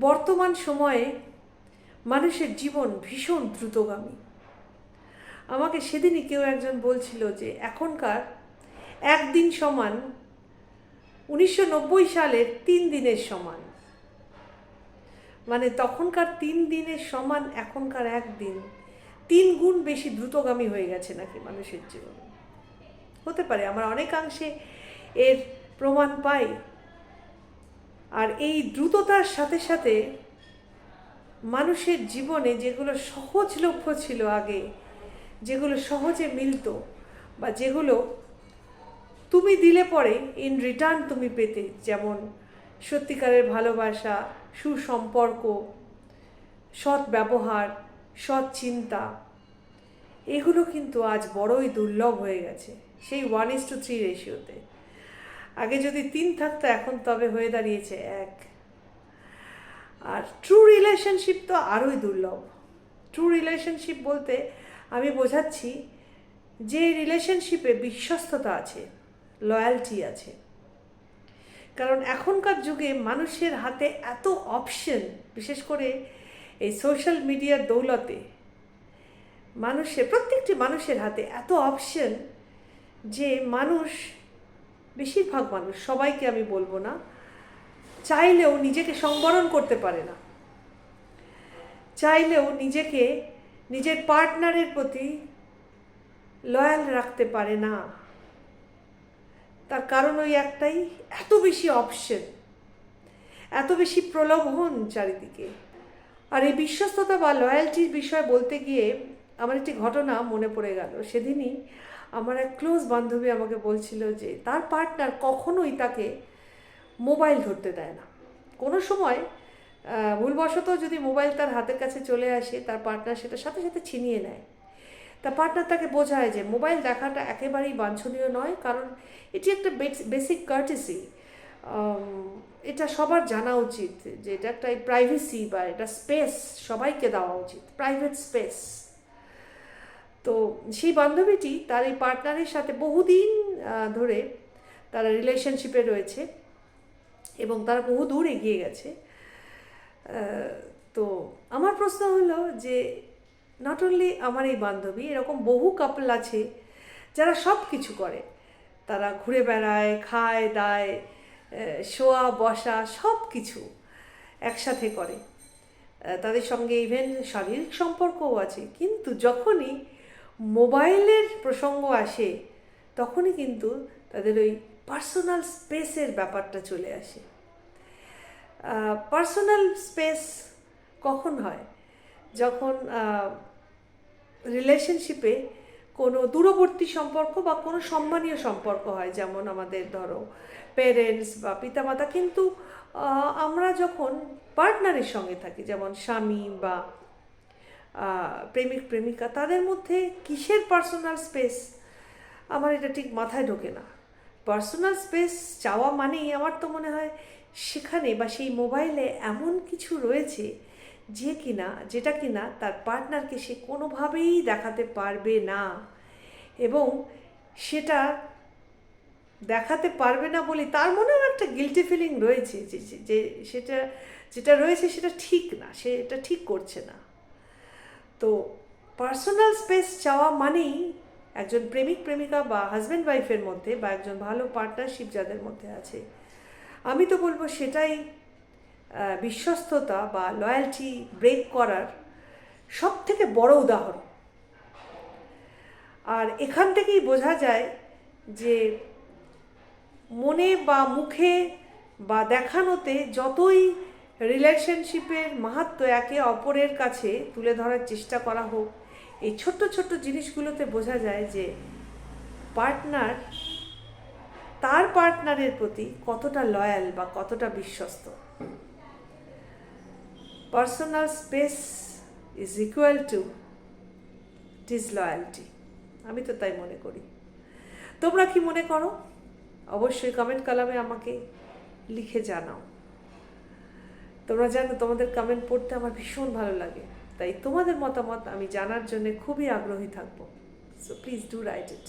বর্তমান সময়ে মানুষের জীবন ভীষণ দ্রুতগামী। আমাকে সেদিনই কেউ একজন বলছিল যে, এখনকার একদিন সমান উনিশশো নব্বই সালের তিন দিনের সমান। মানে তখনকার তিন দিনের সমান, এখনকার একদিন। তিন গুণ বেশি দ্রুতগামী হয়ে গেছে নাকি মানুষের জীবন? হতে পারে, আমরা অনেকাংশে এর প্রমাণ পাই। আর এই দ্রুততার সাথে সাথে মানুষের জীবনে যেগুলো সহজলভ্য ছিল আগে, যেগুলো সহজে মিলতো বা যেগুলো তুমি দিলে পরে ইন রিটার্ন তুমি পেতে, যেমন সত্যিকারের ভালোবাসা, সুসম্পর্ক, সৎ ব্যবহার, সৎ চিন্তা, এগুলো কিন্তু আজ বড়ই দুর্লভ হয়ে গেছে। সেই ওয়ান ইস টু থ্রি রেশিওতে আগে যদি তিন থাকতো, এখন তবে হয়ে দাঁড়িয়েছে এক। আর ট্রু রিলেশনশিপ তো আরোই দুর্লভ। ট্রু রিলেশনশিপ বলতে আমি বোঝাচ্ছি যে রিলেশনশিপে বিশ্বস্ততা আছে লয়্যালটি আছে। কারণ এখনকার যুগে মানুষের হাতে এত অপশন বিশেষ করে এই সোশ্যাল মিডিয়ার দৌলতে মানুষের প্রত্যেকটি মানুষের হাতে এত অপশন যে মানুষ বেশিরভাগ মানুষ, সবাইকে আমি বলব না, চাইলেও নিজেকে সংবরণ করতে পারে না। চাইলেও নিজেকে, নিজের পার্টনারের প্রতি লয়াল রাখতে পারে না। তার কারণ ওই একটাই, এত বেশি অপশন, এত বেশি প্রলোভন চারিদিকে। আর এই বিশ্বস্ততা বা লয়্যালটির বিষয়ে বলতে গিয়ে আমার একটি ঘটনা মনে পড়ে গেল। সেদিনই আমার এক ক্লোজ বান্ধবী আমাকে বলছিল যে, তার পার্টনার কখনোই তাকে মোবাইল ধরতে দেয় না। কোনো সময় ভুলবশত যদি মোবাইল তার হাতের কাছে চলে আসে, তার পার্টনার সেটা সাথে সাথে ছিনিয়ে নেয়। তার পার্টনার তাকে বোঝায় যে মোবাইল দেখাটা একেবারেই বাঞ্ছনীয় নয়, কারণ এটি একটা বেসিক কার্টেসি এটা সবার জানা উচিত যে, এটা একটা প্রাইভেসি বা এটা স্পেস সবাইকে দেওয়া উচিত প্রাইভেট স্পেস তো সেই বান্ধবীটি তার এই পার্টনারের সাথে বহুদিন ধরে তারা রিলেশনশিপে রয়েছে এবং তারা বহু দূর এগিয়ে গেছে। তো আমার প্রশ্ন হলো যে নট অনলি আমার এই বান্ধবী, এরকম বহু কাপল আছে যারা সব কিছু করে। তারা ঘুরে বেড়ায়, খায়, দায় শোয়া, বসা সব কিছু একসাথে করে। তাদের সঙ্গে ইভেন শারীরিক সম্পর্কও আছে। কিন্তু যখনই মোবাইলের প্রসঙ্গ আসে, তখনই কিন্তু তাদের ওই পার্সোনাল স্পেসের ব্যাপারটা চলে আসে। পার্সোনাল স্পেস কখন হয়? যখন রিলেশনশিপে কোনো দূরবর্তী সম্পর্ক বা কোনো সম্মানীয় সম্পর্ক হয়, যেমন আমাদের ধরো প্যারেন্টস বা পিতামাতা, কিন্তু আমরা যখন পার্টনারের সঙ্গে থাকি, যেমন স্বামী বা প্রেমিক, প্রেমিকা, তাদের মধ্যে কিসের পার্সোনাল স্পেস আমার এটা ঠিক মাথায় ঢোকে না। পার্সোনাল স্পেস চাওয়া মানেই আমার তো মনে হয় সেখানে বা সেই মোবাইলে এমন কিছু রয়েছে যে কিনা, যেটা কিনা তার পার্টনারকে সে কোনোভাবেই দেখাতে পারবে না। এবং সেটা দেখাতে পারবে না বলে তার মনেও একটা গিলটি ফিলিং রয়েছে যে সেটা, যেটা রয়েছে সেটা ঠিক না, সে এটা ঠিক করছে না। তো পার্সোনাল স্পেস চাওয়া মানেই একজন প্রেমিক, প্রেমিকা বা হাজব্যান্ড ওয়াইফের মধ্যে বা একজন ভালো পার্টনারশিপ যাদের মধ্যে আছে। আমি তো বলব সেটাই বিশ্বস্ততা বা লয়্যালটি ব্রেক করার সব থেকে বড় উদাহরণ। আর এখান থেকেই বোঝা যায় যে মনে বা মুখে বা দেখানোতে যতই রিলেশনশিপের মাহাত্ম একে অপরের কাছে তুলে ধরার চেষ্টা করা হোক। এই ছোট্ট ছোট্ট জিনিসগুলোতে বোঝা যায় যে পার্টনার, তার পার্টনারের প্রতি কতটা লয়াল বা কতটা বিশ্বস্ত। Personal space is equal to is loyalty আমি তো তাই মনে করি। তোমরা কি মনে করো? অবশ্যই কমেন্ট কালামে আমাকে লিখে জানাও। তোমরা জানো, তোমাদের কমেন্ট পড়তে আমার ভীষণ ভালো লাগে। তাই তোমাদের মতামত আমি জানার জন্য খুবই আগ্রহী থাকব। So please do write it